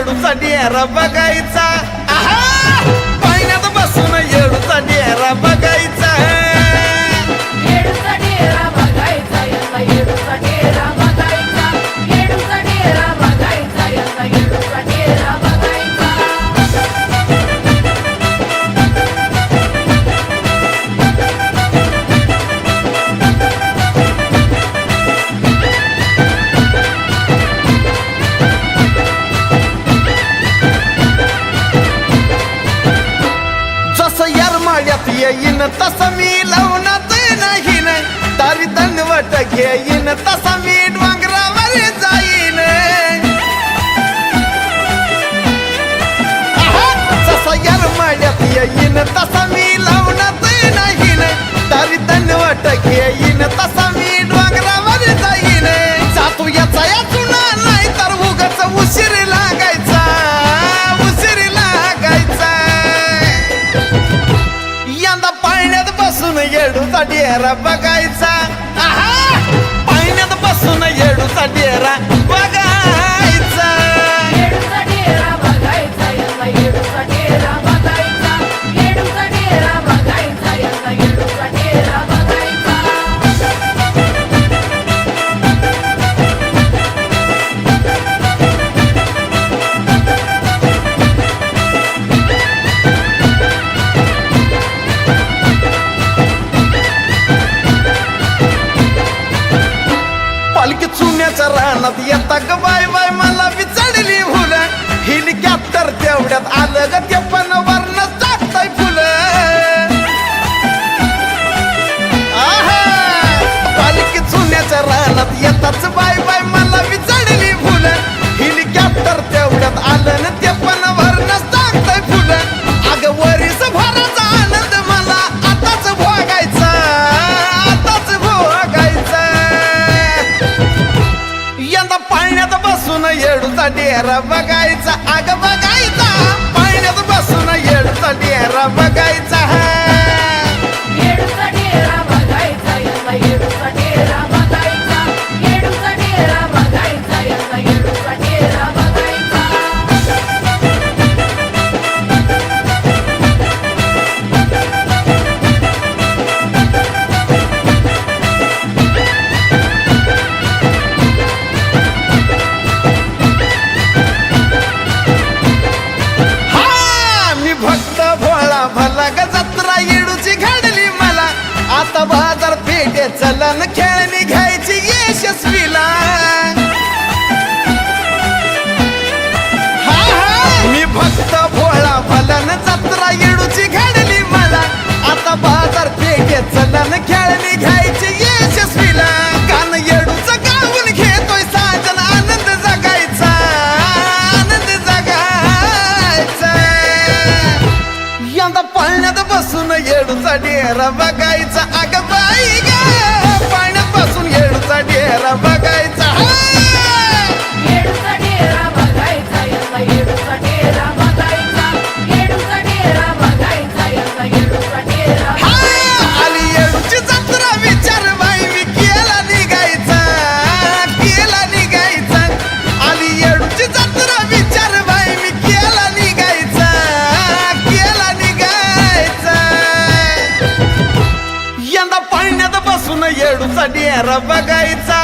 खेळूचा डेरा बघायचा आहा! घेईन तसं मी लावण्यात नाही. तारी दनवट घेईन तसा मी डोंगरावर जाईन. येडूचा डेरा बघायचा आहा! बसून येडूचा डेरा पालखी चुन्याच्या रानात येता ग बाय बाय मला विचडली फुलं हेलिकॉप्टर तेवढ्यात आलं ग ते पण वर्ण येडूचा डेरा बघायचा अग बाजार चलन खेळणी घ्यायची यशस्वीला. हा हा. मी भक्त भोळा भलन जत्रा येडूची घडली मला. आता बाजार पेठे चलन खेळणी घ्यायची यशस्वीला. कान येडूचं गाऊन घेतोय साजन आनंद जगायचा आनंद जगायचा. यंदा पाण्यात बसून येडूचा डेरा बघायचा अग बाई ग पाण्यात बसून येडूचा डेरा बघायचा. सनी बघायचा